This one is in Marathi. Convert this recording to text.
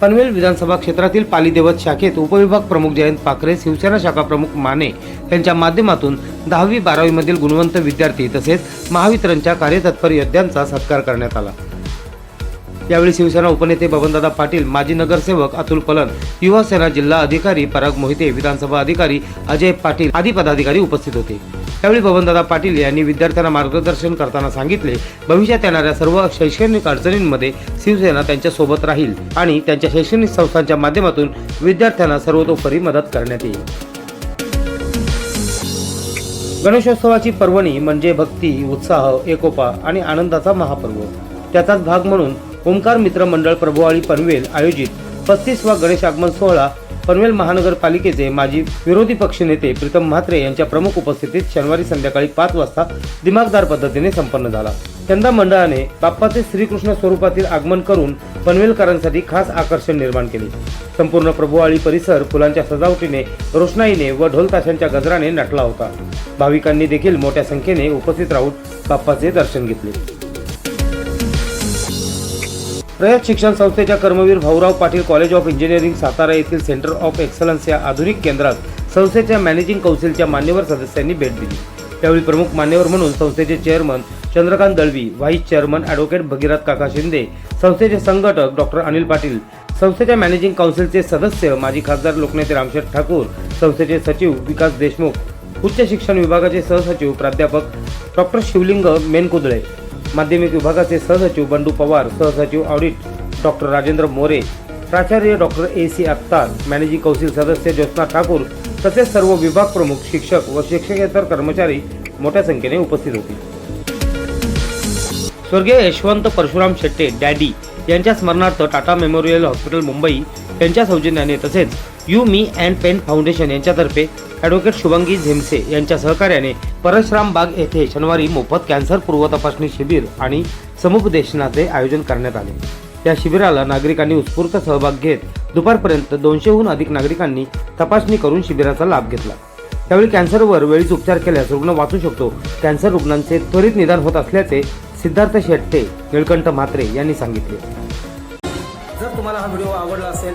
पनवेल विधानसभा क्षेत्रातील पालीदेवत शाखेत उपविभाग प्रमुख जयंत पाखरे शिवसेना शाखा प्रमुख माने यांच्या माध्यमातून दहावी बारावीमधील गुणवंत विद्यार्थी तसेच महावितरणच्या कार्यतत्पर योद्ध्यांचा सत्कार करण्यात आला. यावेळी शिवसेना उपनेते बबनदादा पाटील माजी नगरसेवक अतुल पलन युवा सेना जिल्हा अधिकारी पराग मोहिते विधानसभा अधिकारी अजय पाटील आदी पदाधिकारी उपस्थित होते. त्यावेळी बबनदादा पाटील यांनी विद्यार्थ्यांना मार्गदर्शन करताना सांगितले भविष्यात येणाऱ्या सर्व शैक्षणिक अडचणींमध्ये शिवसेना त्यांच्यासोबत राहील आणि त्यांच्या शैक्षणिक संस्थांच्या माध्यमातून विद्यार्थ्यांना सर्वतोपरी मदत करण्यात येईल. गणेशोत्सवाची पर्वणी म्हणजे भक्ती उत्साह एकोपा आणि आनंदाचा महापर्व. त्याचाच भाग म्हणून ओंकार मित्र मंडळ प्रभुवाळी पनवेल आयोजित पस्तीसवा गणेश आगमन सोहळा पनवेल महानगरपालिकेचे माजी विरोधी पक्षनेते प्रीतम म्हात्रे यांच्या प्रमुख उपस्थितीत शनिवारी संध्याकाळी पाच वाजता दिमागदार पद्धतीने संपन्न झाला. यंदा मंडळाने बाप्पाचे श्रीकृष्ण स्वरूपातील आगमन करून पनवेलकरांसाठी खास आकर्षण निर्माण केले. संपूर्ण प्रभुवाळी परिसर फुलांच्या सजावटीने रोषणाईने व ढोलताशांच्या गजराने नटला होता. भाविकांनी देखील मोठ्या संख्येने उपस्थित राहून बाप्पाचे दर्शन घेतले. रयत शिक्षण संस्थेच्या Karmaveer Bhaurao Patil college of engineering Satara येथील सेंटर ऑफ एक्सलन्स या आधुनिक केंद्रात संस्थेच्या मॅनेजिंग कौन्सिलच्या मान्यवर सदस्यांनी भेट दिली. त्यावेळी प्रमुख मान्यवर म्हणून संस्थेचे chairman Chandrakant Dalvi vice chairman advocate Bhagirath Kaka Shinde संस्थेचे संघटक डॉक्टर अनिल पाटील संस्थेच्या मॅनेजिंग काउन्सिलचे सदस्य माजी खासदार लोकनेते रामशेठ ठाकूर संस्थेचे सचिव विकास देशमुख उच्च शिक्षण विभागाचे सहसचिव प्राध्यापक डॉक्टर शिवलिंग मेनकुदळे माध्यमिक विभागाचे सहसचिव बंडू पवार सहसचिव ऑडिट डॉक्टर राजेंद्र मोरे प्राचार्य doctor A C Attar managing council सदस्य ज्योत्ना ठाकूर तसेच सर्व विभाग प्रमुख शिक्षक व शिक्षकेतर कर्मचारी मोठ्या संख्येने उपस्थित होते. स्वर्गीय यशवंत परशुराम शेट्टे डॅडी यांच्या स्मरणार्थ टाटा मेमोरियल हॉस्पिटल मुंबई यांच्या सौजन्याने तसेच you me and pen foundation यांच्यातर्फे ॲडव्होकेट शुभंगी झेमसे यांच्या सहकार्याने परशुराम बाग येथे शनिवारी मोफत कॅन्सर पूर्व तपासणी शिबिर आणि समुपदेशनाचे आयोजन करण्यात आले. या शिबिराला नागरिकांनी उत्स्फूर्त सहभाग घेत दुपारपर्यंत दोनशेहून अधिक नागरिकांनी तपासणी करून शिबिराचा लाभ घेतला. त्यावेळी कॅन्सरवर वेळीच उपचार केल्यास रुग्ण वाचू शकतो. कॅन्सर रुग्णांचे त्वरित निदान होत असल्याचे सिद्धार्थ शेट्टे निळकंठ म्हात्रे यांनी सांगितले. जर तुम्हाला हा व्हिडिओ आवडला असेल